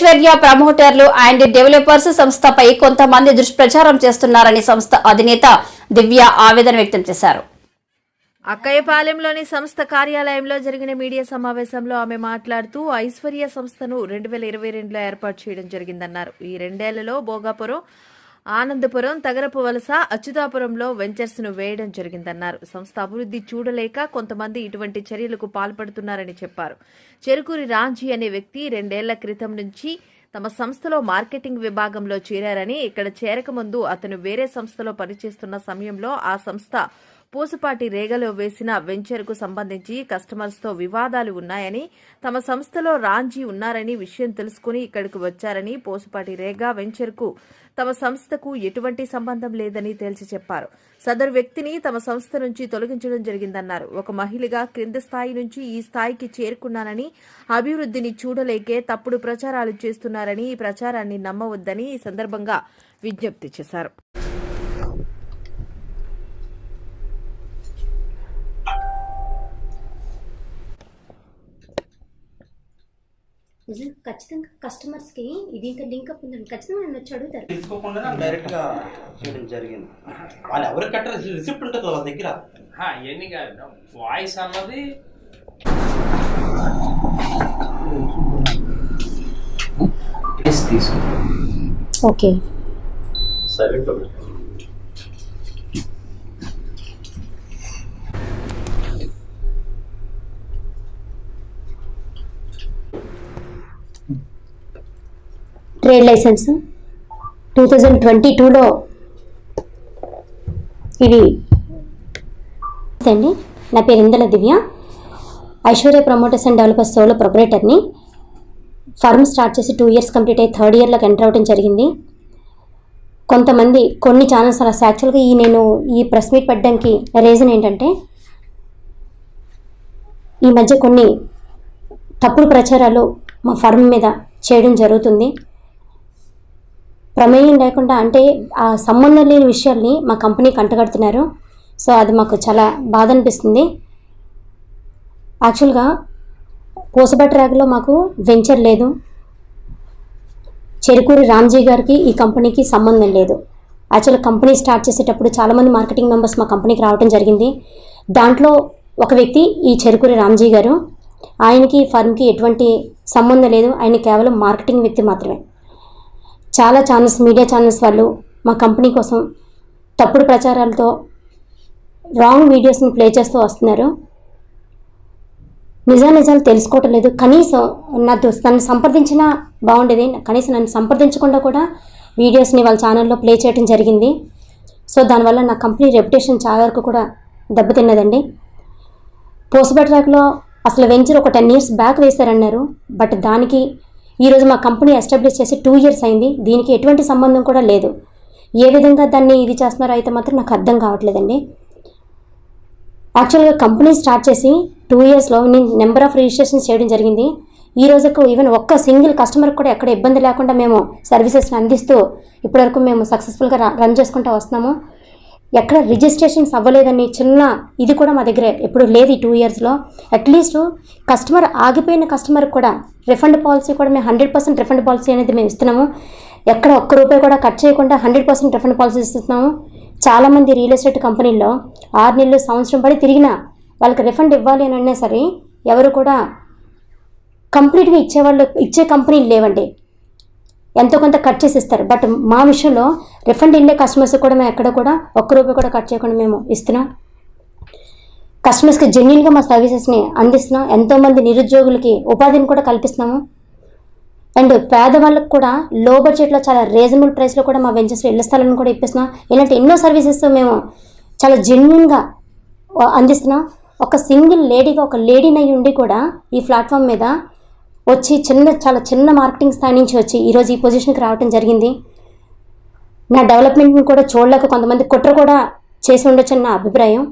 Aishwarya ప్రమోటర్లు and developers సంస్థపై కొంతమంది దుష్ప్రచారం చేస్తున్నారని సంస్థ అధినేత దివ్య ఆవేదన వ్యక్తం చేశారు. అక్కయ్యపాలెంలోని సంస్థ కార్యాలయంలో జరిగిన మీడియా సమావేశంలో ఆమె మాట్లాడుతూ ఐశ్వర్య సంస్థను రెండు వేల ఇరవై రెండులో ఏర్పాటు చేయడం జరిగిందన్నారు. ఈ రెండేళ్ళలో భోగాపురం ఆనందపురం తగరపు వలస అచ్యుతాపురంలో వెంచర్స్ను వేయడం జరిగిందన్నారు. సంస్థ అభివృద్ధి చూడలేక కొంతమంది ఇటువంటి చర్యలకు పాల్పడుతున్నారని చెప్పారు. చెరుకూరి రాంజీ అనే వ్యక్తి రెండేళ్ళ క్రితం నుంచి తమ సంస్థలో మార్కెటింగ్ విభాగంలో చేరారని ఇక్కడ చేరకముందు అతను వేరే సంస్థలో పనిచేస్తున్న సమయంలో ఆ సంస్థ పూసపాటి రేగలో వేసిన వెంచర్కు సంబంధించి కస్టమర్స్తో వివాదాలు ఉన్నాయని తమ సంస్థలో రాంజీ ఉన్నారని విషయం తెలుసుకుని ఇక్కడికి వచ్చారని పోసుపాటి రేగా వెంచర్కు తమ సంస్థకు ఎటువంటి సంబంధం లేదని తేల్చి చెప్పారు. సదరు వ్యక్తిని తమ సంస్థ నుంచి తొలగించడం జరిగిందన్నారు. ఒక మహిళగా క్రింద స్థాయి నుంచి ఈ స్థాయికి చేరుకున్నానని అభివృద్ధిని చూడలేకే తప్పుడు ప్రచారాలు చేస్తున్నారని ఈ ప్రచారాన్ని నమ్మవద్దని ఈ సందర్భంగా విజ్ఞప్తి చేశారు. నిజం ఖచ్చితంగా కస్టమర్స్కి ఇది ఇంకా లింక్ అప్ ఉందండి? ఖచ్చితంగా నన్ను వచ్చి అడుగుతారు. తీసుకోకుండా డైరెక్ట్గా చేయడం జరిగింది. వాళ్ళు ఎవరు కట్టారు రిసిప్ట్ ఉంటుంది వాళ్ళ దగ్గర. ఇవన్నీ కాదు. వాయిస్ అన్నది okay trade license two thousand twenty టూలో ఇది. అండి నా పేరు Indala Divya. Aishwarya promoters and developers solo ప్రొపరేటర్ని. Firm start చేసి టూ ఇయర్స్ కంప్లీట్ అయ్యి థర్డ్ ఇయర్లోకి ఎంటర్ అవ్వడం జరిగింది. కొంతమంది కొన్ని ఛానల్స్ అలా. యాక్చువల్గా ఈ నేను ఈ ప్రెస్ మీట్ పెట్టడానికి రీజన్ ఏంటంటే ఈ మధ్య కొన్ని తప్పుడు ప్రచారాలు మా ఫర్మ్ మీద చేయడం జరుగుతుంది. ప్రమేయం లేకుండా అంటే ఆ సంబంధం లేని విషయాల్ని మా కంపెనీకి అంటగడుతున్నారు సో అది మాకు చాలా బాధ అనిపిస్తుంది యాక్చువల్గా పూసబట్టి ర్యాగ్లో మాకు వెంచర్ లేదు. చెరుకూరి రామ్జీ గారికి ఈ కంపెనీకి సంబంధం లేదు. యాక్చువల్ కంపెనీ స్టార్ట్ చేసేటప్పుడు చాలామంది మార్కెటింగ్ మెంబర్స్ మా కంపెనీకి రావడం జరిగింది. దాంట్లో ఒక వ్యక్తి ఈ చెరుకూరి రామ్జీ గారు. ఆయనకి ఫర్మ్కి ఎటువంటి సంబంధం లేదు. ఆయన కేవలం మార్కెటింగ్ వ్యక్తి మాత్రమే. చాలా ఛానల్స్ మీడియా ఛానల్స్ వాళ్ళు మా కంపెనీ కోసం తప్పుడు ప్రచారాలతో రాంగ్ వీడియోస్ని ప్లే చేస్తూ వస్తున్నారు. నిజా నిజాలు తెలుసుకోవటం లేదు. కనీసం నా నన్ను సంప్రదించినా బాగుండేది కనీసం నన్ను సంప్రదించకుండా కూడా వీడియోస్ని వాళ్ళ ఛానల్లో ప్లే చేయడం జరిగింది. సో దానివల్ల నా కంపెనీ రెప్యుటేషన్ చాలా వరకు కూడా దెబ్బతిన్నదండి. పోస్ట్బెట్ ట్రాక్లో అసలు వెంచర్ ఒక టెన్ ఇయర్స్ బ్యాక్ వేశారన్నారు. బట్ దానికి ఈరోజు మా కంపెనీ ఎస్టాబ్లిష్ చేసి టూ ఇయర్స్ అయింది. దీనికి ఎటువంటి సంబంధం కూడా లేదు. ఏ విధంగా దాన్ని ఇది చేస్తున్నారో అయితే మాత్రం నాకు అర్థం కావట్లేదండి. యాక్చువల్గా కంపెనీ స్టార్ట్ చేసి టూ ఇయర్స్లో నేను నెంబర్ ఆఫ్ రిజిస్ట్రేషన్స్ చేయడం జరిగింది. ఈ రోజుకు ఈవెన్ ఒక్క సింగిల్ కస్టమర్ కూడా ఎక్కడ ఇబ్బంది లేకుండా మేము సర్వీసెస్ని అందిస్తూ ఇప్పటివరకు మేము సక్సెస్ఫుల్గా రన్ చేసుకుంటూ వస్తున్నాము. ఎక్కడ రిజిస్ట్రేషన్స్ అవ్వలేదని చిన్న ఇది కూడా మా దగ్గర. ఎప్పుడు లేదు ఈ టూ ఇయర్స్లో అట్లీస్ట్ కస్టమర్ ఆగిపోయిన కస్టమర్ కూడా రిఫండ్ పాలసీ కూడా మేము హండ్రెడ్ పర్సెంట్ రిఫండ్ పాలసీ అనేది మేము ఇస్తున్నాము. ఎక్కడ ఒక్క రూపాయి కూడా కట్ చేయకుండా హండ్రెడ్ పర్సెంట్ రిఫండ్ పాలసీ ఇస్తున్నాము. చాలామంది రియల్ ఎస్టేట్ కంపెనీల్లో ఆరు నెలలు సంవత్సరం పడి తిరిగినా వాళ్ళకి రిఫండ్ ఇవ్వాలి అని అన్నా సరే ఎవరు కూడా కంప్లీట్గా ఇచ్చేవాళ్ళు ఇచ్చే కంపెనీలు లేవండి. ఎంతో కొంత కట్ చేసి ఇస్తారు బట్ మా విషయంలో రిఫండ్ ఇండే కస్టమర్స్ కూడా మేము ఎక్కడ కూడా ఒక్క రూపాయి కూడా కట్ చేయకుండా మేము ఇస్తున్నాం. కస్టమర్స్కి జెన్యున్గా మా సర్వీసెస్ని అందిస్తున్నాం. ఎంతోమంది నిరుద్యోగులకి ఉపాధిని కూడా కల్పిస్తున్నాము. అండ్ పేదవాళ్ళకు కూడా లో బడ్జెట్లో చాలా రీజనబుల్ ప్రైస్లో కూడా మా వెంచర్స్ ఇళ్ళ స్థలాలను కూడా ఇప్పిస్తున్నాం. ఇలాంటి ఎన్నో సర్వీసెస్ మేము చాలా జెన్యున్గా అందిస్తున్నాం. ఒక సింగిల్ లేడీగా ఒక లేడీని అయి ఉండి కూడా ఈ ప్లాట్ఫామ్ మీద వచ్చి చిన్న చాలా చిన్న మార్కెటింగ్ స్థాయి నుంచి వచ్చి ఈరోజు ఈ పొజిషన్కి రావడం జరిగింది. నా డెవలప్మెంట్ని కూడా చూడలేక కొంతమంది కుట్ర కూడా చేసి ఉండొచ్చు నా అభిప్రాయం.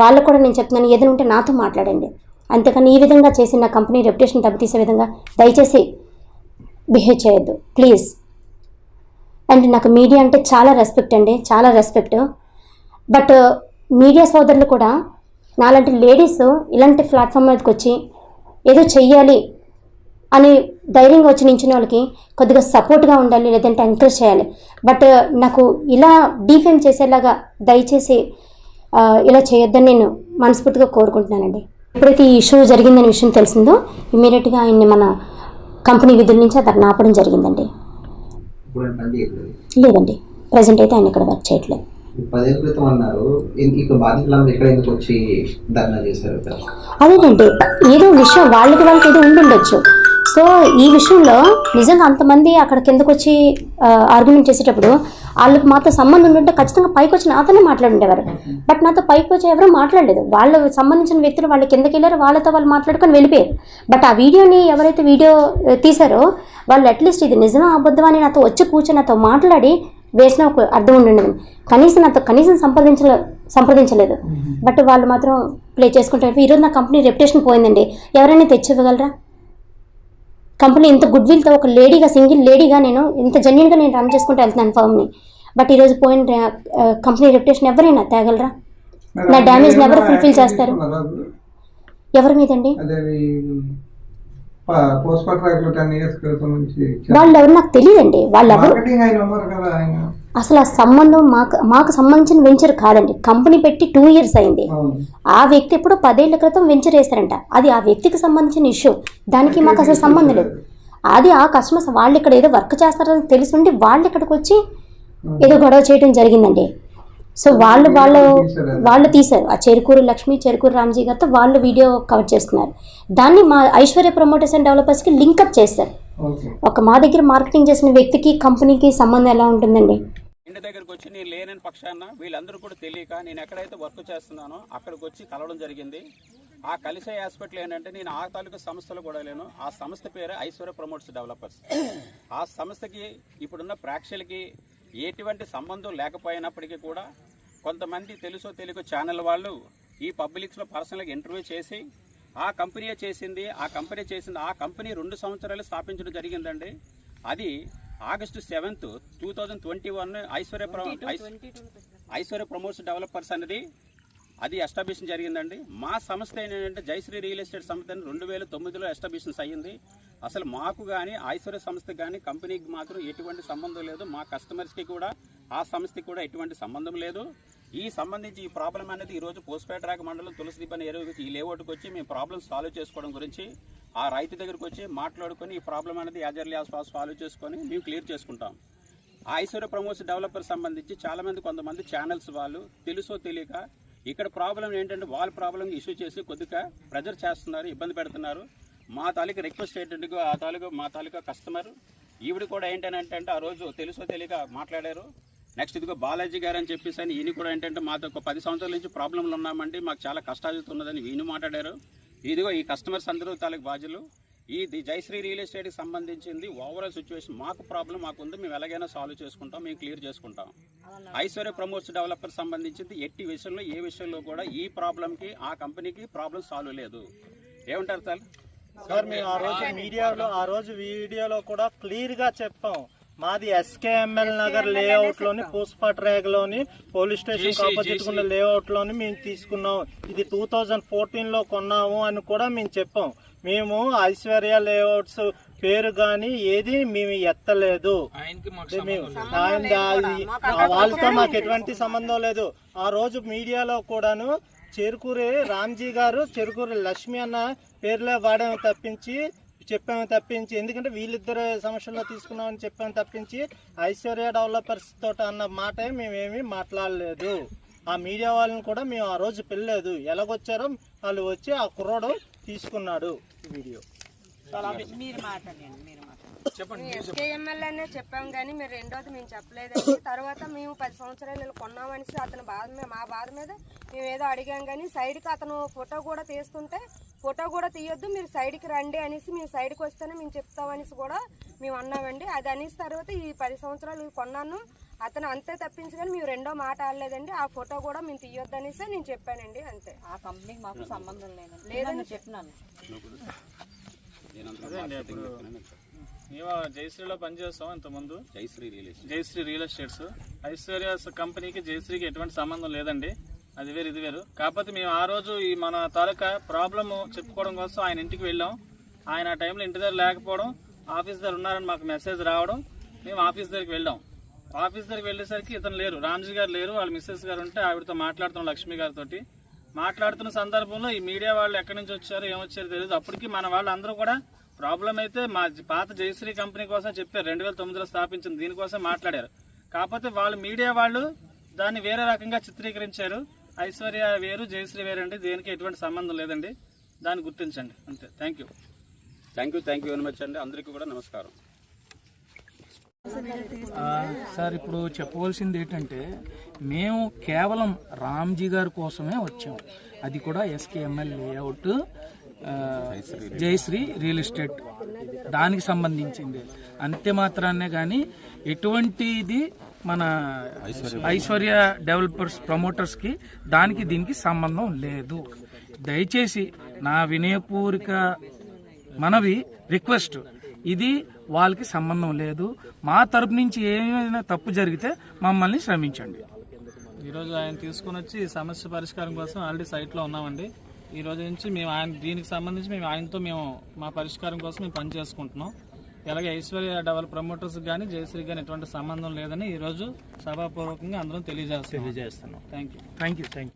వాళ్ళకు కూడా నేను చెప్తున్నాను ఏదైనా ఉంటే నాతో మాట్లాడండి. అంతేకాని ఈ విధంగా చేసి నా కంపెనీ రెప్యుటేషన్ దెబ్బతీసే విధంగా దయచేసి బిహేవ్ చేయొద్దు ప్లీజ్ అండ్ నాకు మీడియా అంటే చాలా రెస్పెక్ట్ అండి చాలా రెస్పెక్ట్ బట్ మీడియా సోదరులు కూడా నాలాంటి లేడీస్ ఇలాంటి ప్లాట్ఫామ్ మీదకి వచ్చి ఏదో చెయ్యాలి అని ధైర్యంగా వచ్చి నించిన వాళ్ళకి కొద్దిగా సపోర్ట్గా ఉండాలి లేదంటే ఎంకరేజ్ చేయాలి. బట్ నాకు ఇలా డీఫేమ్ చేసేలాగా దయచేసి ఆ, ఇలా చేయొద్దని నేను మనస్ఫూర్తిగా కోరుకుంటున్నానండి. ఎప్పుడైతే ఈ ఇష్యూ జరిగిందనే విషయం తెలిసిందో ఇమీడియట్గా ఆయన్ని మన కంపెనీ విధుల నుంచి అతను ఆపడం జరిగిందండి. లేదండి. ప్రజెంట్ అయితే ఆయన ఇక్కడ వర్క్ చేయట్లేదు. పదేళ్ళ క్రితం అన్నారు ఇన్- ఇక్కడ బాధితులందరూ ఇక్కడ ఎందుకు వచ్చి ధర్నా చేశారు? ఇక్కడ అదేనండి ఏదో విషయం వాళ్ళకి వాళ్ళకి ఏదో ఉండుండొచ్చు. సో ఈ విషయంలో నిజంగా అంతమంది అక్కడ కిందకు వచ్చి ఆర్గ్యుమెంట్ చేసేటప్పుడు వాళ్ళకి మాతో సంబంధం ఉంటే ఖచ్చితంగా పైకి వచ్చి నాతోనే మాట్లాడుండేవారు. బట్ నాతో పైకి వచ్చి ఎవరు మాట్లాడలేదు. వాళ్ళ సంబంధించిన వ్యక్తులు వాళ్ళ కిందకి వెళ్ళారు వాళ్ళతో వాళ్ళు మాట్లాడుకొని వెళ్ళిపోయారు. బట్ ఆ వీడియోని ఎవరైతే వీడియో తీశారో వాళ్ళు అట్లీస్ట్ ఇది నిజమా అబద్ధమా అని నాతో వచ్చి కూర్చొని నాతో మాట్లాడి వేసిన ఒక అర్థం ఉండండి కనీసం నాతో కనీసం సంప్రదించలే సంప్రదించలేదు. బట్ వాళ్ళు మాత్రం ప్లే చేసుకుంటారు. ఈరోజు నా కంపెనీ రెప్యుటేషన్ పోయిందండి. ఎవరైనా తెచ్చివ్వగలరా? కంపెనీ ఇంత గుడ్ విల్తో ఒక లేడీగా సింగిల్ లేడీగా నేను ఇంత జెన్యున్గా నేను రన్ చేసుకుంటూ వెళ్తున్నాను ఫర్మ్ని బట్ ఈరోజు పోయిన కంపెనీ రెప్యుటేషన్ ఎవరైనా తేగలరా? నా డ్యామేజ్ ఎవరు ఫుల్ఫిల్ చేస్తారు. ఎవరి మీదండి? వాళ్ళు ఎవరు నాకు తెలియదండి. వాళ్ళు ఎవరు అసలు ఆ సంబంధం మాకు మాకు సంబంధించిన వెంచర్ కాదండి. కంపెనీ పెట్టి టూ ఇయర్స్ అయింది. ఆ వ్యక్తి ఎప్పుడో పదేళ్ళ క్రితం వెంచర్ వేశారంట అది ఆ వ్యక్తికి సంబంధించిన ఇష్యూ దానికి మాకు అసలు సంబంధం లేదు. అది ఆ కస్టమర్స్ వాళ్ళు ఇక్కడ ఏదో వర్క్ చేస్తారని తెలుసుండి వాళ్ళు ఇక్కడికి వచ్చి ఏదో గొడవ చేయడం జరిగిందండి. సో వాళ్ళు వాళ్ళు వాళ్ళు తీశారు. ఆ చెరుకూరు లక్ష్మి చెరుకూరు రామ్జీ గారితో వాళ్ళు వీడియో కవర్ చేస్తున్నారు. దాన్ని మా ఐశ్వర్య ప్రమోటర్స్ అండ్ డెవలపర్స్కి లింకప్ చేశారు. ఓకే. ఒక మా దగ్గర మార్కెటింగ్ చేసిన వ్యక్తికి కంపెనీకి సంబంధం ఎలా ఉంటుందండి? ఇంటి దగ్గరకు వచ్చి నేను లేనని పక్షాన వీళ్ళందరూ కూడా తెలియక నేను ఎక్కడైతే వర్క్ చేస్తున్నానో అక్కడికి వచ్చి కలవడం జరిగింది. ఆ కలిసే హాస్పిటల్ ఏంటంటే నేను ఆ తాలూకా సంస్థలు కూడా లేను. ఆ సంస్థ పేరు ఐశ్వర్య ప్రమోట్స్ డెవలపర్స్. ఆ సంస్థకి ఇప్పుడున్న ప్రేక్షకులకి ఎటువంటి సంబంధం లేకపోయినప్పటికీ కూడా కొంతమంది తెలుసో తెలుగు ఛానల్ వాళ్ళు ఈ పబ్లిక్స్లో పర్సనల్గా ఇంటర్వ్యూ చేసి ఆ కంపెనీ చేసింది ఆ కంపెనీ చేసింది ఆ కంపెనీ రెండు సంవత్సరాలు స్థాపించడం జరిగిందండి. అది August seventh two thousand twenty one Aishwarya Aishwarya promoters developers అనేది అది ఎస్టాబ్లిషన్ జరిగిందండి. మా సంస్థ ఏంటంటే జయశ్రీ రియల్ ఎస్టేట్ సంస్థ అని రెండు వేల తొమ్మిదిలో ఎస్టాబ్లిషన్స్ అయ్యింది. అసలు మాకు కానీ ఐశ్వర్య సంస్థకి కానీ కంపెనీకి మాత్రం ఎటువంటి సంబంధం లేదు. మా కస్టమర్స్కి కూడా ఆ సంస్థకి కూడా ఎటువంటి సంబంధం లేదు. ఈ సంబంధించి ఈ ప్రాబ్లం అనేది ఈరోజు రోజు పోస్ట్పేట రాక మండలం తులసిదిబ్బని ఎరువు ఈ లేఅవుట్కి వచ్చి మేము ప్రాబ్లమ్ సాల్వ్ చేసుకోవడం గురించి ఆ రైతు దగ్గరకు వచ్చి మాట్లాడుకొని ఈ ప్రాబ్లం అనేది యాజర్లీ సాల్వ్ చేసుకొని మేము క్లియర్ చేసుకుంటాం. ఆ ఐశ్వర్య ప్రమోషన్ డెవలపర్ సంబంధించి చాలామంది కొంతమంది ఛానల్స్ వాళ్ళు తెలుసో తెలియక ఇక్కడ ప్రాబ్లం ఏంటంటే వాళ్ళ ప్రాబ్లం ఇష్యూ చేసి కొద్దిగా ప్రెజర్ చేస్తున్నారు ఇబ్బంది పెడుతున్నారు. మా తాలూకా రిక్వెస్ట్ ఏంటంటే ఆ తాలూకా మా తాలూకా కస్టమర్ ఈవిడ కూడా ఏంటంటే అంటే ఆ రోజు తెలుసో తెలియక మాట్లాడారు. నెక్స్ట్ ఇదిగో బాలాజీ గారు అని చెప్పేసి అని ఈయన కూడా ఏంటంటే మాతో ఒక పది సంవత్సరాల నుంచి ప్రాబ్లంలు ఉన్నామండి. మాకు చాలా కష్టాలుతున్నదని ఈయన మాట్లాడారు. ఇదిగో ఈ కస్టమర్స్ అందరూ తాలూకు బాధ్యులు. ఈ ది జయశ్రీ రియల్ ఎస్టేట్కి సంబంధించింది ఓవరాల్ సిచ్యువేషన్ మాకు ప్రాబ్లం మాకు ఉంది. మేము ఎలాగైనా సాల్వ్ చేసుకుంటాం మేము క్లియర్ చేసుకుంటాం. ఐశ్వర్య ప్రమోట్స్ డెవలపర్ సంబంధించింది ఎట్టి విషయంలో ఏ విషయంలో కూడా ఈ ప్రాబ్లంకి ఆ కంపెనీకి ప్రాబ్లం సాల్వ్ లేదు. ఏమంటారు సార్? సార్ మేము ఆ రోజు మీడియాలో ఆ రోజు వీడియోలో కూడా క్లియర్గా చెప్పాం. మాది ఎస్కేఎంఎల్ నగర్ లేఅవుట్లోని పూస్పాట్ రేగ్లోని పోలీస్ స్టేషన్ ఆపోజిట్ ఉన్న లేఅవుట్లోని మేము తీసుకున్నాం. ఇది టూ థౌజండ్ ఫోర్టీన్లో కొన్నాము అని కూడా మేము చెప్పాం. మేము ఐశ్వర్య లేఅవుట్స్ పేరు గాని ఏది మేము ఎత్తలేదు. వాళ్ళతో మాకు ఎటువంటి సంబంధం లేదు. ఆ రోజు మీడియాలో కూడాను చెరుకూరి రామ్జీ గారు చెరుకూరి లక్ష్మి అన్న పేర్లే వాడాము తప్పించి చెప్పాము తప్పించి ఎందుకంటే వీళ్ళిద్దరు సమస్యల్లో తీసుకున్నామని చెప్పాము తప్పించి ఐశ్వర్య డెవలపర్స్ తోట అన్న మాటే మేమేమి మాట్లాడలేదు. ఆ మీడియా వాళ్ళని కూడా మేము ఆ రోజు పెళ్ళలేదు ఎలాగొచ్చారో వాళ్ళు వచ్చి ఆ కుర్రోడు తీసుకున్నాడు ఈ వీడియో. అనే చెప్పాం కానీ మీరు రెండోది మేము చెప్పలేదండి. తర్వాత మేము పది సంవత్సరాలు కొన్నామనేసి అతని బాధ మీద మా బాధ మీద మేము ఏదో అడిగాం కానీ సైడ్కి అతను ఫోటో కూడా తీస్తుంటే ఫోటో కూడా తీయొద్దు మీరు సైడ్కి రండి అనేసి మేము సైడ్కి వస్తేనే మేము చెప్తామనేసి కూడా మేము అన్నామండి. అది అనేసి తర్వాత ఈ పది సంవత్సరాలు కొన్నాను. అతను అంతే తప్పించి కానీ మేము రెండో మాట ఆడలేదండి. ఆ ఫోటో కూడా మేము తీయొద్దు అనేసి నేను చెప్పానండి అంతే. ఆ కంపెనీకి మాకు సంబంధం లేదండి. లేదని చెప్పినాను మేము జయశ్రీలో పనిచేస్తాం ఇంతకుముందు? Jayashree real estate Jayashree real estates. Aishwarya కంపెనీకి జయశ్రీకి ఎటువంటి సంబంధం లేదండి. అది వేరు ఇది వేరు. కాకపోతే మేము ఆ రోజు ఈ మన తాలూకా ప్రాబ్లమ్ చెప్పుకోవడం కోసం ఆయన ఇంటికి వెళ్ళాం. ఆయన ఆ టైంలో ఇంటి దగ్గర లేకపోవడం ఆఫీస్ దగ్గర ఉన్నారని మాకు మెసేజ్ రావడం మేము ఆఫీస్ దగ్గరికి వెళ్ళాం. ఆఫీస్ దగ్గరికి వెళ్ళేసరికి ఇతను లేరు. రామ్జీ గారు లేరు వాళ్ళ మిస్సెస్ గారు ఉంటే ఆవిడతో మాట్లాడుతున్నాం లక్ష్మి గారితో మాట్లాడుతున్న సందర్భంలో ఈ మీడియా వాళ్ళు ఎక్కడి నుంచి వచ్చారో ఏమొచ్చారో తెలియదు. అప్పటికి మన వాళ్ళందరూ కూడా ప్రాబ్లం అయితే మా పాత జయశ్రీ కంపెనీ కోసం చెప్పారు. రెండు వేల తొమ్మిదిలో స్థాపించింది దీనికోసం మాట్లాడారు. కాకపోతే వాళ్ళు మీడియా వాళ్ళు దాన్ని వేరే రకంగా చిత్రీకరించారు. ఐశ్వర్య వేరు జయశ్రీ వేరు అండి దేనికి ఎటువంటి సంబంధం లేదండి. దాన్ని గుర్తించండి. అంతే. Thank you. Thank you thank you very much అండి. అందరికీ కూడా నమస్కారం. సార్ ఇప్పుడు చెప్పవలసింది ఏంటంటే మేము కేవలం రామ్జీ గారి కోసమే వచ్చాం. అది కూడా ఎస్కేఎంఎల్ లేఅవుట్ ఆ, జయశ్రీ రియల్ ఎస్టేట్. దానికి సంబంధించింది. అంతే మాత్రాన్నే కానీ ఎటువంటిది మన ఐశ్వర్య డెవలపర్స్ ప్రమోటర్స్కి దానికి దీనికి సంబంధం లేదు. దయచేసి నా వినయపూరిక మనవి రిక్వెస్ట్. ఇది వాళ్ళకి సంబంధం లేదు. మా తరపు నుంచి ఏమైనా తప్పు జరిగితే మమ్మల్ని శ్రమించండి. ఈరోజు ఆయన తీసుకుని వచ్చి సమస్య పరిష్కారం కోసం ఆల్రెడీ సైట్లో ఉన్నామండి. ఈ రోజు నుంచి మేము ఆయన దీనికి సంబంధించి మేము ఆయనతో మేము మా పరిష్కారం కోసం మేము పని చేసుకుంటున్నాం. అలాగే ఐశ్వర్య డెవలప్ ప్రమోటర్స్ కానీ జయశ్రీ కానీ ఎటువంటి సంబంధం లేదని ఈ రోజు సభాపూర్వకంగా అందరం తెలియజేస్తాం తెలియజేస్తున్నాం. Thank you thank you thank you